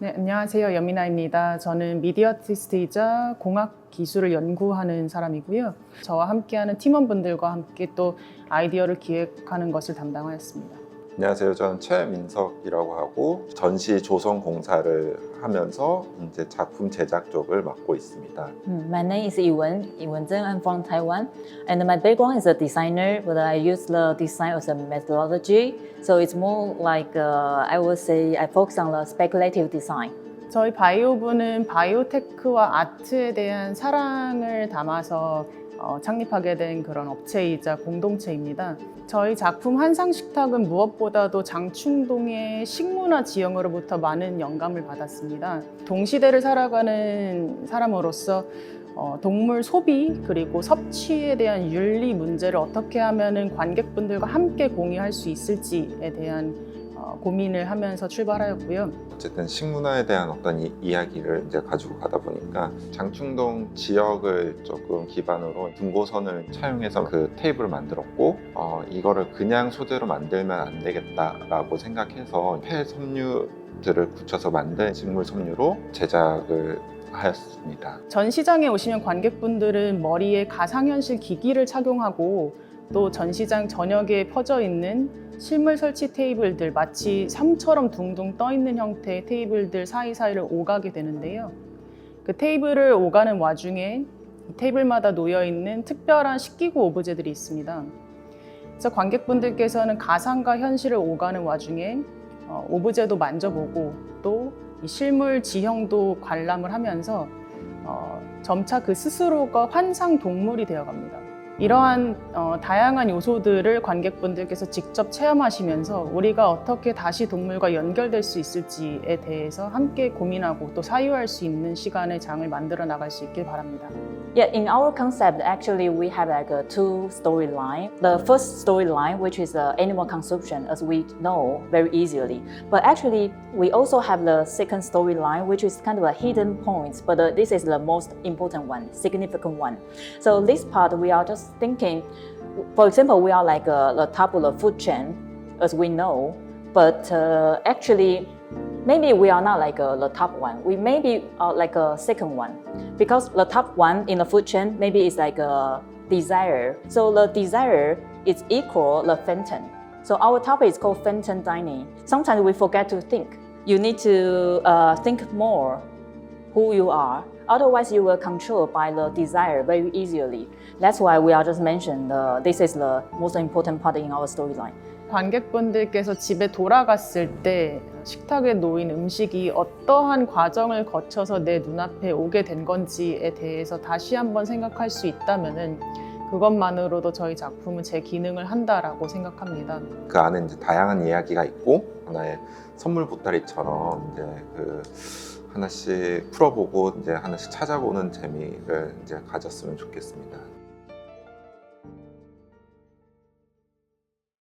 네, 안녕하세요. 여미나입니다. 저는 미디어 아티스트이자 공학 기술을 연구하는 사람이고요. 저와 함께하는 팀원분들과 함께 또 아이디어를 기획하는 것을 담당하였습니다. 안녕하세요. 저는 최민석이라고 하고 전시 조성 공사를 하면서 이제 작품 제작 쪽을 맡고 있습니다. Mm, My name is Yiwen, Yiwen Zheng. I'm from Taiwan, and my background is a designer, but I use the design as a methodology. So it's more like uh, I would say I focus on the speculative design. 저희 바이오부는 바이오테크와 아트에 대한 사랑을 담아서 어, 창립하게 된 그런 업체이자 공동체입니다. 저희 작품 한상식탁은 무엇보다도 장충동의 식문화 지형으로부터 많은 영감을 받았습니다. 동시대를 살아가는 사람으로서 어, 동물 소비 그리고 섭취에 대한 윤리 문제를 어떻게 하면은 관객분들과 함께 공유할 수 있을지에 대한 어, 고민을 하면서 출발하였고요. 어쨌든 식문화에 대한 어떤 이, 이야기를 이제 가지고 가다 보니까 장충동 지역을 조금 기반으로 등고선을 차용해서 그 테이블을 만들었고 어, 이거를 그냥 소재로 만들면 안 되겠다라고 생각해서 폐 섬유들을 굳혀서 만든 식물 섬유로 제작을 하였습니다. 전 시장에 오시면 관객분들은 머리에 가상현실 기기를 착용하고 또 전시장 전역에 퍼져 있는 실물 설치 테이블들 마치 섬처럼 둥둥 떠 있는 형태의 테이블들 사이사이를 오가게 되는데요. 그 테이블을 오가는 와중에 이 테이블마다 놓여 있는 특별한 식기구 오브제들이 있습니다. 그래서 관객분들께서는 가상과 현실을 오가는 와중에 어, 오브제도 만져보고 또이 실물 지형도 관람을 하면서 어, 점차 그 스스로가 환상 동물이 되어갑니다. 이러한 어, 다양한 요소들을 관객분들께서 직접 체험하시면서 우리가 어떻게 다시 동물과 연결될 수 있을지에 대해서 함께 고민하고 또 사유할 수 있는 시간의 장을 만들어 나갈 수 있길 바랍니다. Yeah, in our concept, actually, we have like a two storyline. The first storyline, which is uh, animal consumption, as we know very easily. But actually, we also have the second storyline, which is kind of a hidden point. But uh, this is the most important one, significant one. So this part, we are just thinking. For example, we are like uh, the top of the food chain, as we know. But uh, actually, maybe we are not like uh, the top one. We maybe are like a second one because the top one in the food chain maybe is like a desire. So the desire is equal the Fenton. So our topic is called Fenton dining. Sometimes we forget to think. You need to uh, think more who you are. Otherwise, you will control by the desire very easily. That's why we are just mentioned. Uh, this is the most important part in our storyline. 관객분들께서 집에 돌아갔을 때 식탁에 놓인 음식이 어떠한 과정을 거쳐서 내 눈앞에 오게 된 건지에 대해서 다시 한번 생각할 수 있다면은 그것만으로도 저희 작품은 제 기능을 한다라고 생각합니다. 그 안에 이제 다양한 이야기가 있고 하나의 선물 보따리처럼 이제 그 하나씩 풀어보고 이제 하나씩 찾아보는 재미를 이제 가졌으면 좋겠습니다.